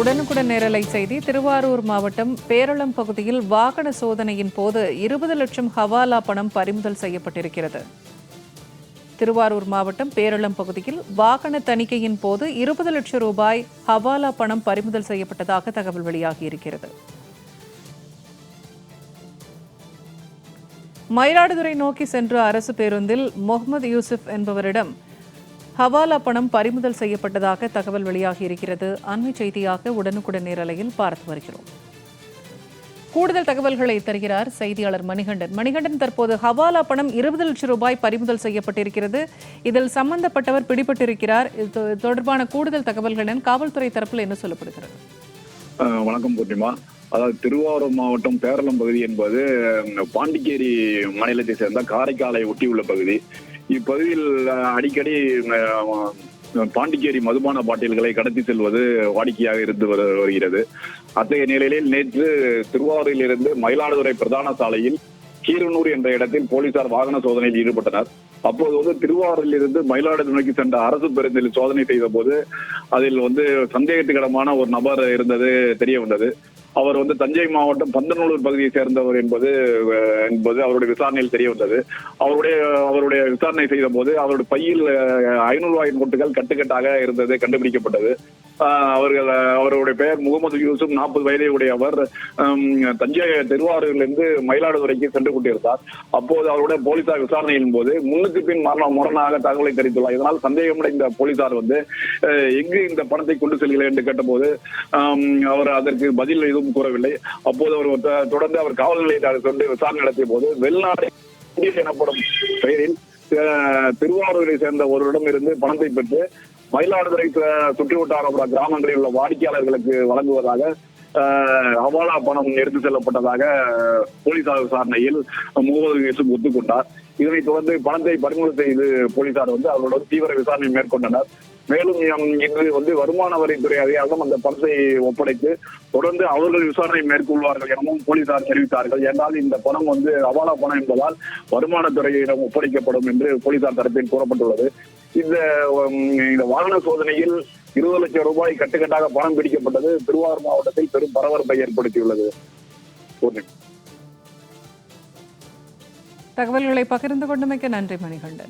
உடனுக்குடன் நேரலை செய்தி திருவாரூர் மாவட்டம் பேரளம் பகுதியில் வாகன சோதனையின் போது இருபது லட்சம் ஹவாலா பணம் பறிமுதல் செய்யப்பட்டிருக்கிறது. திருவாரூர் மாவட்டம் பேரளம் பகுதியில் வாகன தணிக்கையின் போது இருபது லட்சம் ரூபாய் ஹவாலா பணம் பறிமுதல் செய்யப்பட்டதாக தகவல் வெளியாகியிருக்கிறது. மயிலாடுதுறை நோக்கி சென்ற அரசு பேருந்தில் முகமது யூசுப் என்பவரிடம் ஹவாலா பணம் பறிமுதல் செய்யப்பட்டதாக தகவல் வெளியாகியிருக்கிறது அண்மை செய்தியாக உடனுக்குடன் நேரலையில் பார்த்து வருகிறோம். கூடுதல் தகவல்களை தருகிறார் செய்தியாளர் மணிகண்டன். மணிகண்டன் தற்போது ஹவாலா பணம் இருபது லட்சம் ரூபாய் பறிமுதல் செய்யப்பட்டிருக்கிறது. இதில் சம்பந்தப்பட்டவர் பிடிபட்டிருக்கிறார். இது தொடர்பான கூடுதல் தகவல்கள் காவல்துறை தரப்பில் என்ன சொல்லப்படுகிறது? வணக்கம் பூர்ணிமா. அதாவது திருவாரூர் மாவட்டம் பேரளம் பகுதி என்பது பாண்டிச்சேரி மாநிலத்தை சேர்ந்த காரைக்காலை ஒட்டியுள்ள பகுதி. இப்பகுதியில் அடிக்கடி பாண்டிச்சேரி மதுபான பாட்டில்களை கடத்தி செல்வது வாடிக்கையாக இருந்து வரு- வருகிறது. அத்தகைய நிலையில் நேற்று திருவாரூரில் இருந்து மயிலாடுதுறை பிரதான சாலையில் கீரனூர் என்ற இடத்தில் போலீசார் வாகன சோதனையில் ஈடுபட்டனர். அப்போது வந்து திருவாரூரில் இருந்து மயிலாடுதுறை நோக்கி சென்ற அரசு பேருந்தில் சோதனை செய்த போது அதில் வந்து சந்தேகத்துக்கிடமான ஒரு நபர் இருந்தது தெரிய வந்தது. அவர் வந்து தஞ்சை மாவட்டம் பந்தநல்லூர் பகுதியை சேர்ந்தவர் என்பது அஹ், என்பது அவருடைய விசாரணையில் தெரிய வந்தது. அவருடைய அவருடைய விசாரணை செய்த போது அவருடைய பையில் ஐநூறு ரூபாய் நோட்டுகள் கட்டுக்கட்டாக இருந்தது கண்டுபிடிக்கப்பட்டது. அவர்கள் அவருடைய பெயர் முகமது யூசுப் நாற்பது வயதை உடையவர் அவர் தஞ்சை திருவாரூரிலிருந்து மயிலாடுதுறைக்கு சென்று கொண்டிருந்தார். அப்போது அவருடைய போலீசார் விசாரணையின் போது முன்னுக்கு பின் மரண முரணாக தகவலை தெரிவித்துள்ளார். இதனால் சந்தேகமடைந்த போலீசார் வந்து எங்கு இந்த பணத்தை கொண்டு செல்கிறேன் என்று கேட்டபோது அவர் அதற்கு பதில் எதுவும் கூறவில்லை. அப்போது அவர் தொடர்ந்து அவர் காவல் நிலையத்தை சென்று விசாரணை நடத்திய போது வெளிநாடு எனப்படும் பெயரில் திருவாரூரை சேர்ந்த ஒருவரிடம் இருந்து பணத்தை பெற்று மயிலாடுதுறை சுற்றி சுற்றுவட்டார கிராமங்களில் உள்ள வாடிக்கையாளர்களுக்கு வழங்குவதாக அஹ், ஹவாலா பணம் எடுத்து செல்லப்பட்டதாக போலீசார் விசாரணையில் முகமது யூசுப் ஒத்துக்கொண்டார். இதனைத் தொடர்ந்து பணத்தை பறிமுதல் செய்து போலீசார் வந்து அவர்களுடன் தீவிர விசாரணை மேற்கொண்டனர். மேலும் இன்று வந்து வருமான வரித்துறை அதிகாரம் அந்த பணத்தை ஒப்படைத்து தொடர்ந்து அவர்கள் விசாரணை மேற்கொள்வார்கள் எனவும் போலீசார் தெரிவித்தார்கள். என்றால் இந்த பணம் வந்து அவாலா பணம் என்பதால் வருமானத்துறையிடம் ஒப்படைக்கப்படும் என்று போலீசார் தரப்பில் கூறப்பட்டுள்ளது. இந்த இந்த வாகன சோதனையில் இருபது லட்சம் ரூபாய் கட்டுக்கட்டாக பணம் பிடிக்கப்பட்டது திருவாரூர் மாவட்டத்தில் பெரும் பரபரப்பை ஏற்படுத்தியுள்ளது. தகவல்களை பகிர்ந்து கொண்டமைக்கு நன்றி மணிகண்டன்.